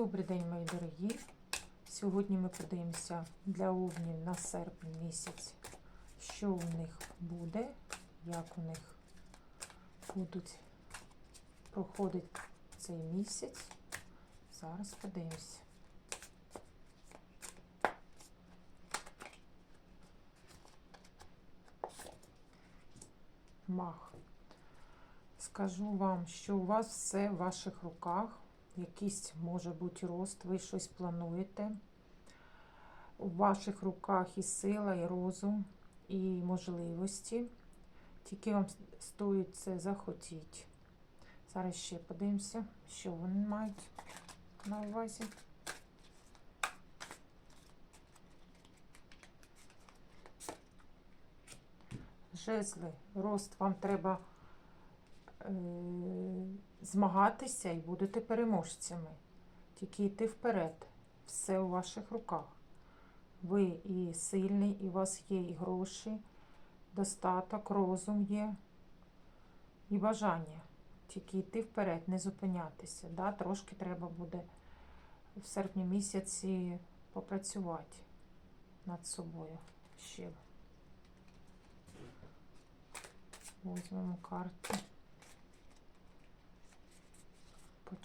Добрий день, мої дорогі. Сьогодні ми подивимося для овнів на серпень місяць, що у них буде, як у них будуть проходити цей місяць. Зараз подивимося. Мах. Скажу вам, що у вас все в ваших руках. Якийсь може бути рост, ви щось плануєте. У ваших руках і сила, і розум, і можливості. Тільки вам стоїть це захотіти. Зараз ще подивимося, що вони мають на увазі. Жезли, рост вам треба змагатися і будете переможцями. Тільки йти вперед. Все у ваших руках. Ви і сильний, і у вас є і гроші, достаток, розум є, і бажання. Тільки йти вперед, не зупинятися. Да? Трошки треба буде в серпні місяці попрацювати над собою ще. Візьмемо карту.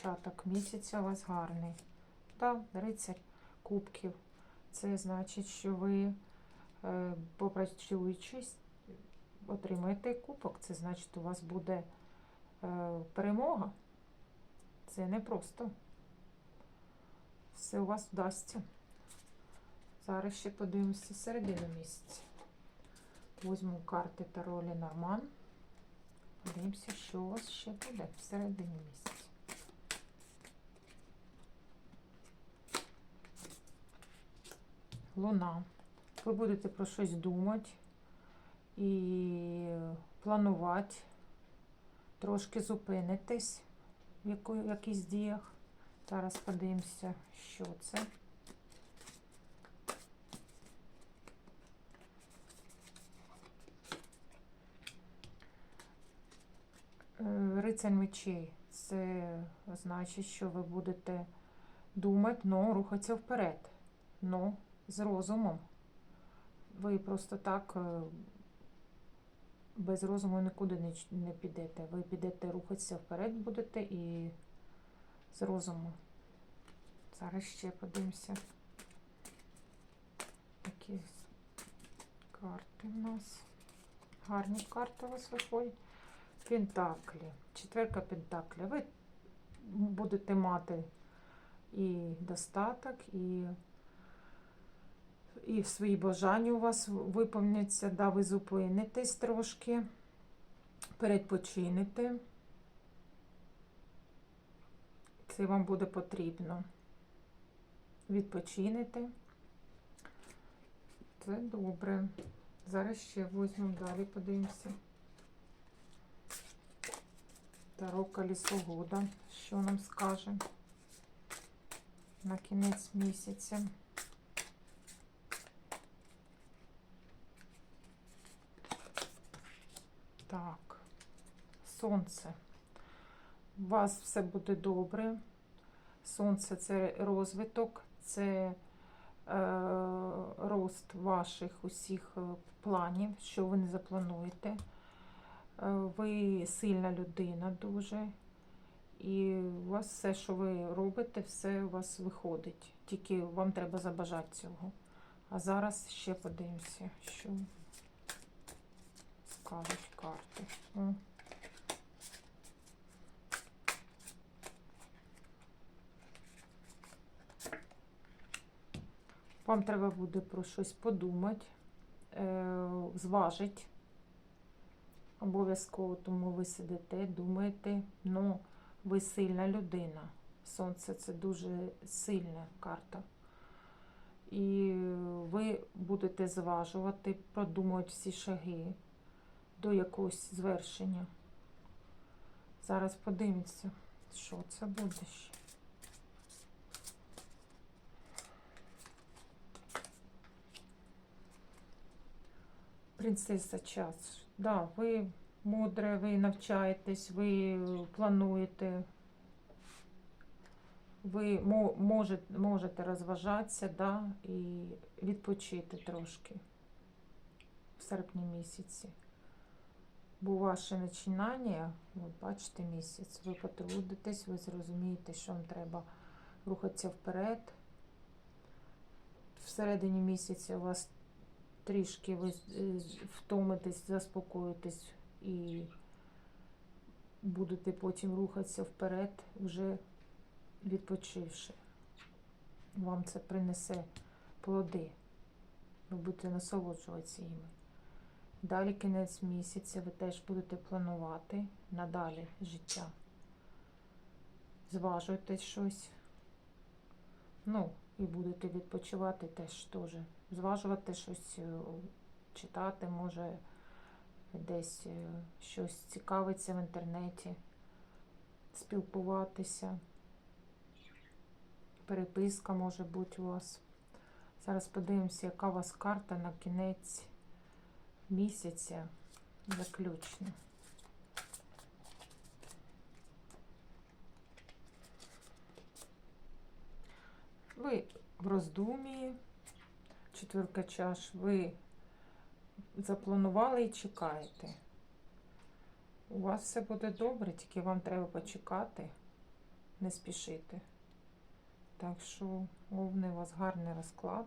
Початок місяця у вас гарний. Так, рицарь кубків. Це значить, що ви, е, попрацюючись, отримаєте кубок. Це значить, у вас буде е, перемога. Це не просто. Все у вас вдасться. Зараз ще подивимося середину місяця. Візьму карти Таро Ленорман. Подивимося, що у вас ще буде всередині місяця. Луна. Ви будете про щось думати і планувати, трошки зупинитись в якихось діях. Зараз подивимося, що це. Е, Рицарь мечей. Це значить, що ви будете думати, но рухатися вперед. Но з розумом. Ви просто так е, без розуму нікуди не, підете. Ви підете рухатися вперед будете і з розуму. Зараз ще подивимося. Які карти в нас. Гарні карти у вас виходять. Пентаклі. Четверка Пентакля. Ви будете мати і достаток, і і свої бажання у вас виповняться, да, ви зупинитесь трошки, передпочинете. Це вам буде потрібно. Відпочинете. Це добре. Зараз ще візьмемо далі, подивимося. Таро колесо года. Що нам скаже на кінець місяця? Так, сонце. У вас все буде добре. Сонце це розвиток, це е, рост ваших усіх е, планів, що ви не заплануєте. Е, ви сильна людина дуже. І у вас все, що ви робите, все у вас виходить. Тільки вам треба забажати цього. А зараз ще подивимося, що скажуть карти. О. Вам треба буде про щось подумати, е, зважити. Обов'язково, тому ви сидите, думаєте, ну, ви сильна людина. Сонце це дуже сильна карта. І ви будете зважувати, продумувати всі шаги до якогось звершення. Зараз подивимося, що це буде ще. Принцеса час. Да, ви мудре, ви навчаєтесь, ви плануєте. ви можете, можете розважатися да, і відпочити трошки в серпні місяці. Бо ваше починання, от бачите, місяць, ви потрудитесь, ви зрозумієте, що вам треба рухатися вперед. Всередині місяця у вас трішки ви е, втомитесь, заспокоїтесь і будете потім рухатися вперед, вже відпочивши. Вам це принесе плоди. Ви будете насолоджуватися їми. Далі кінець місяця ви теж будете планувати надалі життя. Зважуєте щось. Ну, і будете відпочивати теж теж. Зважувати щось, е, читати, може десь е, щось цікавиться в інтернеті, спілкуватися. Переписка може бути у вас. Зараз подивимося, яка у вас карта на кінець місяця заключно. Ви в роздумі, четвірка чаш, ви запланували і чекаєте. У вас все буде добре, тільки вам треба почекати, не спішити. Так що, Овни, у вас гарний розклад.